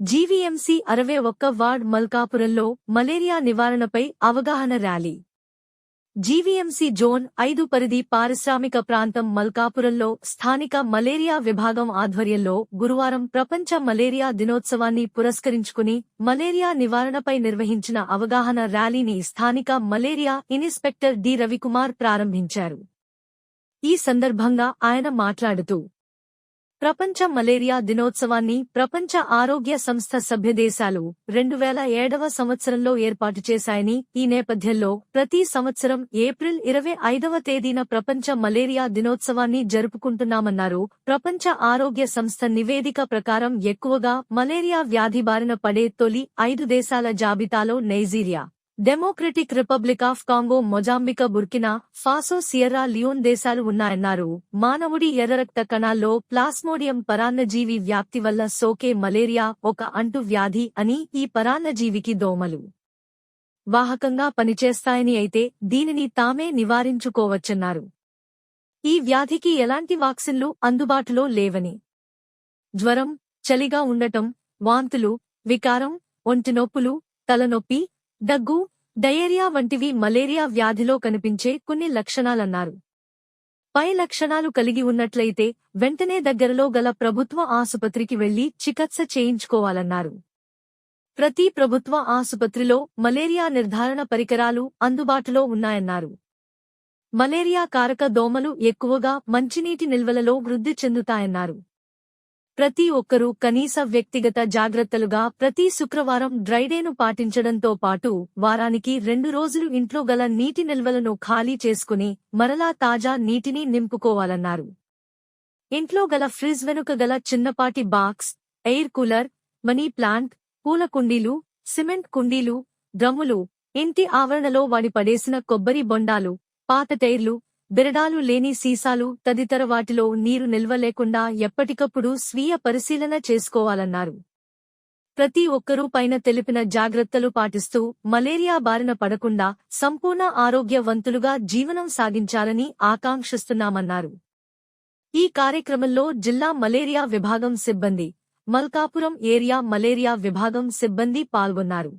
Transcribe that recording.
GVMC అరవై ఒక్క ward మల్కాపురంలో malaria నివారణపై అవగాహన ర్యాలీ. జీవీఎంసీ జోన్ ఐదు పరిధి పారిశ్రామిక ప్రాంతం మల్కాపురంలో స్థానిక మలేరియా విభాగం ఆధ్వర్యంలో గురువారం ప్రపంచ మలేరియా దినోత్సవాన్ని పురస్కరించుకుని మలేరియా నివారణపై నిర్వహించిన అవగాహన ర్యాలీని స్థానిక మలేరియా ఇన్స్పెక్టర్ డి రవికుమార్ ప్రారంభించారు. ఈ సందర్భంగా ఆయన మాట్లాడుతూ ప్రపంచ మలేరియా దినోత్సవాన్ని ప్రపంచ ఆరోగ్య సంస్థ సభ్యదేశాలు రెండు వేల ఏడవ సంవత్సరంలో ఏర్పాటు చేశాయని ఈ నేపథ్యంలో ప్రతి సంవత్సరం ఏప్రిల్ ఇరవై ఐదవ తేదీన ప్రపంచ మలేరియా దినోత్సవాన్ని జరుపుకుంటున్నామన్నారు. ప్రపంచ ఆరోగ్య సంస్థ నివేదిక ప్రకారం ఎక్కువగా మలేరియా వ్యాధి బారిన పడే తొలి ఐదు దేశాల జాబితాలో Nigeria Democratic Republic of Congo Mozambique Burkina Faso Sierra Leone దేశాలు ఉన్నాయన్నారు. మానవుడి ఎర్రరక్త కణాల్లో ప్లాస్మోడియం పరాన్నజీవి వ్యాప్తి వల్ల సోకే మలేరియా ఒక అంటు వ్యాధి అని ఈ పరాన్నజీవికి దోమలు. వాహకంగా పనిచేస్తాయని అయితే దీనిని తామే నివారించుకోవచ్చన్నారు. ఈ వ్యాధికి ఎలాంటి వాక్సిన్లు అందుబాటులో లేవని. జ్వరం చలిగా ఉండటం వాంతులు వికారం ఒంటినొప్పులు తలనొప్పి దగ్గు డయేరియా వంటివి మలేరియా వ్యాధిలో కనిపించే కొన్ని లక్షణాలన్నారు. పై లక్షణాలు కలిగి ఉన్నట్లయితే వెంటనే దగ్గరలో గల ప్రభుత్వ ఆసుపత్రికి వెళ్ళి చికిత్స చేయించుకోవాలన్నారు. ప్రతి ప్రభుత్వ ఆసుపత్రిలో మలేరియా నిర్ధారణ పరికరాలు అందుబాటులో ఉన్నాయన్నారు. మలేరియా కారక దోమలు ఎక్కువగా మంచినీటి నిల్వలలో వృద్ధి చెందుతాయన్నారు. ప్రతి ఒక్కరూ కనీస వ్యక్తిగత జాగ్రత్తలుగా ప్రతి శుక్రవారం డ్రైడేను పాటించడంతో పాటు వారానికి రెండు రోజులు ఇంట్లో గల నీటి నిల్వలను ఖాళీ చేసుకుని మరలా తాజా నీటిని నింపుకోవాలన్నారు. ఇంట్లో గల ఫ్రిజ్ వెనుక గల చిన్నపాటి box air cooler money plant పూల కుండీలు సిమెంట్ కుండీలు డ్రమ్ములు ఇంటి ఆవరణలో వాడి పడేసిన కొబ్బరి బొండాలు పాత టైర్లు బిరడాలు లేని సీసాలు తదితర వాటిలో నీరు నిల్వ లేకుండా ఎప్పటికప్పుడు స్వీయ పరిశీలన చేసుకోవాలన్నారు. ప్రతి ఒక్కరూ పైన తెలిపిన జాగ్రత్తలు పాటిస్తూ మలేరియా బారిన పడకుండా సంపూర్ణ ఆరోగ్యవంతులుగా జీవనం సాగించాలని ఆకాంక్షిస్తున్నామన్నారు. ఈ కార్యక్రమంలో జిల్లా మలేరియా విభాగం సిబ్బంది మల్కాపురం ఏరియా మలేరియా విభాగం సిబ్బంది పాల్గొన్నారు.